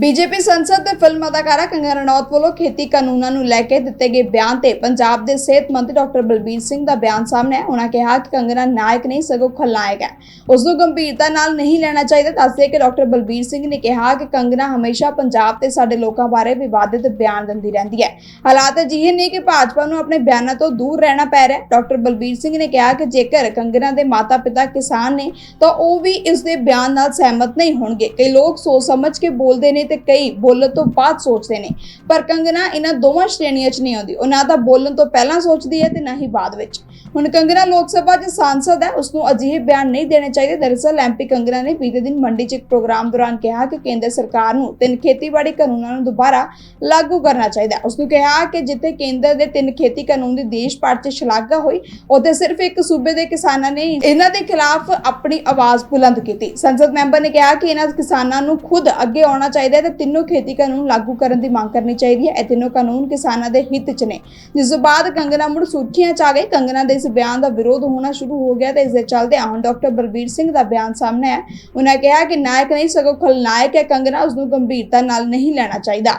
BJP ਸੰਸਦ ਦੇ film ਅਦਾਕਾਰਾ ਕੰਗਨਾ ਰਣੌਤ ਵੱਲੋਂ ਖੇਤੀ ਕਾਨੂੰਨਾਂ ਨੂੰ ਲੈ ਕੇ ਦਿੱਤੇ ਗਏ ਬਿਆਨ ਤੇ ਪੰਜਾਬ ਦੇ ਸਿਹਤ ਮੰਤਰੀ ਡਾਕਟਰ ਬਲਬੀਰ ਸਿੰਘ ਦਾ ਬਿਆਨ ਸਾਹਮਣੇ ਆਇਆ। ਉਹਨਾਂ ਕਿਹਾ ਕਿ ਕੰਗਨਾ ਨਾਇਕ ਨਹੀਂ, ਸਗੋਂ ਖਲਨਾਇਕ ਹੈ। ਉਸ ਨੂੰ ਗੰਭੀਰਤਾ ਨਾਲ ਨਹੀਂ ਲੈਣਾ ਚਾਹੀਦਾ। ਦੱਸਦੇ ਕਿ ਡਾਕਟਰ ਬਲਬੀਰ ਸਿੰਘ ਨੇ ਕਿਹਾ ਕਿ ਕੰਗਨਾ ਹਮੇਸ਼ਾ ਪੰਜਾਬ ਤੇ ਸਾਡੇ ਲੋਕਾਂ ਬਾਰੇ ਵਿਵਾਦਿਤ ਬਿਆਨ ਦਿੰਦੀ ਰਹਿੰਦੀ ਹੈ। ਹਾਲਾਤ ਅਜਿਹੇ ਨੇ ਕਿ ਭਾਜਪਾ ਨੂੰ ਆਪਣੇ ਬਿਆਨਾਂ ਤੋਂ ਦੂਰ ਰਹਿਣਾ ਪੈ ਰਿਹਾ ਡਾਕਟਰ ਬਲਬੀਰ ਸਿੰਘ ਨੇ ਕਿਹਾ ਕਿ ਜੇਕਰ ਕੰਗਨਾ ਦੇ ਮਾਤਾ-ਪਿਤਾ ਕਿਸਾਨ ਨੇ, ਤਾਂ ਉਹ ਵੀ ਇਸ ਦੇ ਬਿਆਨ ਨਾਲ ਸਹਿਮਤ ਨਹੀਂ ਹੋਣਗੇ। ਕਈ ਲੋਕ ਸੋਚ ਸਮਝ ਕੇ ਬੋਲਦੇ ਨੇ ਤੇ ਕਈ ਬੋਲਣ ਤੋਂ ਬਾਅਦ ਸੋਚਦੇ ਨੇ। ਪਰ ਕੰਗਨਾ ਇਹਨਾਂ ਦੋਵਾਂ ਸ਼੍ਰੇਣੀਆਂ 'ਚ ਨਹੀਂ ਆਉਂਦੀ। ਉਹ ਨਾ ਤਾਂ ਬੋਲਣ ਤੋਂ ਪਹਿਲਾਂ ਸੋਚਦੀ ਹੈ ਤੇ ਨਾ ਹੀ ਬਾਅਦ ਵਿੱਚ। ਹੁਣ ਕੰਗਨਾ ਲੋਕ ਸਭਾ 'ਚ ਸਾਂਸਦ ਹੈ ਉਸ ਨੂੰ ਅਜਿਹੇ ਬਿਆਨ ਨਹੀਂ ਦੇਣੇ ਚਾਹੀਦੇ। ਦਰਅਸਲ ਐਮਪੀ ਕੰਗਨਾ ਨੇ ਬੀਤੇ ਦਿਨ ਮੰਡੀ 'ਚ ਇੱਕ ਪ੍ਰੋਗਰਾਮ ਦੌਰਾਨ ਕਿਹਾ ਕਿ ਕੇਂਦਰ ਸਰਕਾਰ ਨੂੰ ਤਿੰਨ ਖੇਤੀਬਾੜੀ ਕਾਨੂੰਨਾਂ ਨੂੰ ਦੁਬਾਰਾ ਲਾਗੂ ਕਰਨਾ ਚਾਹੀਦਾ ਹੈ। ਉਸ ਨੂੰ ਕਿਹਾ ਕਿ ਜਿੱਥੇ ਕੇਂਦਰ ਦੇ ਤਿੰਨ ਖੇਤੀ ਕਾਨੂੰਨ ਦੀ ਦੇਸ਼ ਭਰ 'ਚ ਸ਼ਲਾਘਾ ਹੋਈ, ਉੱਥੇ ਸਿਰਫ ਇੱਕ ਸੂਬੇ ਦੇ ਕਿਸਾਨਾਂ ਨੇ ਇਹਨਾਂ ਦੇ ਖਿਲਾਫ ਆਪਣੀ ਆਵਾਜ਼ ਬੁਲੰਦ ਕੀਤੀ। ਸੰਸਦ ਮੈਂਬਰ ਨੇ ਕਿਹਾ ਕਿ ਇਹਨਾਂ ਕਿਸਾਨਾਂ ਨੂੰ ਖੁਦ ਅੱਗੇ ਆਉਣਾ ਚਾਹੀਦਾ ਹੈ ਤੇ ਤਿੰਨੋਂ ਖੇਤੀ ਕਾਨੂੰਨ ਲਾਗੂ ਕਰਨ ਦੀ ਮੰਗ ਕਰਨੀ ਚਾਹੀਦੀ ਹੈ। ਇਹ ਤਿੰਨੋਂ ਕਾਨੂੰਨ ਕਿਸਾਨਾਂ ਦੇ ਹਿੱਤ 'ਚ ਨੇ। ਜਿਸ ਤੋਂ ਬਾਅਦ ਕੰਗਨਾ ਮੁੜ ਸੁਰਖੀਆਂ 'ਚ ਆ ਗਈ। ਕੰਗਨਾ ਦੇ ਇਸ ਬਿਆਨ ਦਾ ਵਿਰੋਧ ਹੋਣਾ ਸ਼ੁਰੂ ਹੋ ਗਿਆ ਤੇ ਇਸ ਦੇ ਚੱਲਦੇ ਹੁਣ ਡਾਕਟਰ ਬਲਬੀਰ ਸਿੰਘ ਦਾ ਬਿਆਨ ਸਾਹਮਣੇ ਆਇਆ। ਉਹਨਾਂ ਕਿਹਾ ਕਿ ਨਾਇਕ ਨਹੀਂ, ਸਗੋਂ ਖਲਨਾਇਕ ਹੈ ਕੰਗਨਾ। ਉਸ ਨੂੰ ਗੰਭੀਰਤਾ ਨਾਲ ਨਹੀਂ ਲੈਣਾ ਚਾਹੀਦਾ।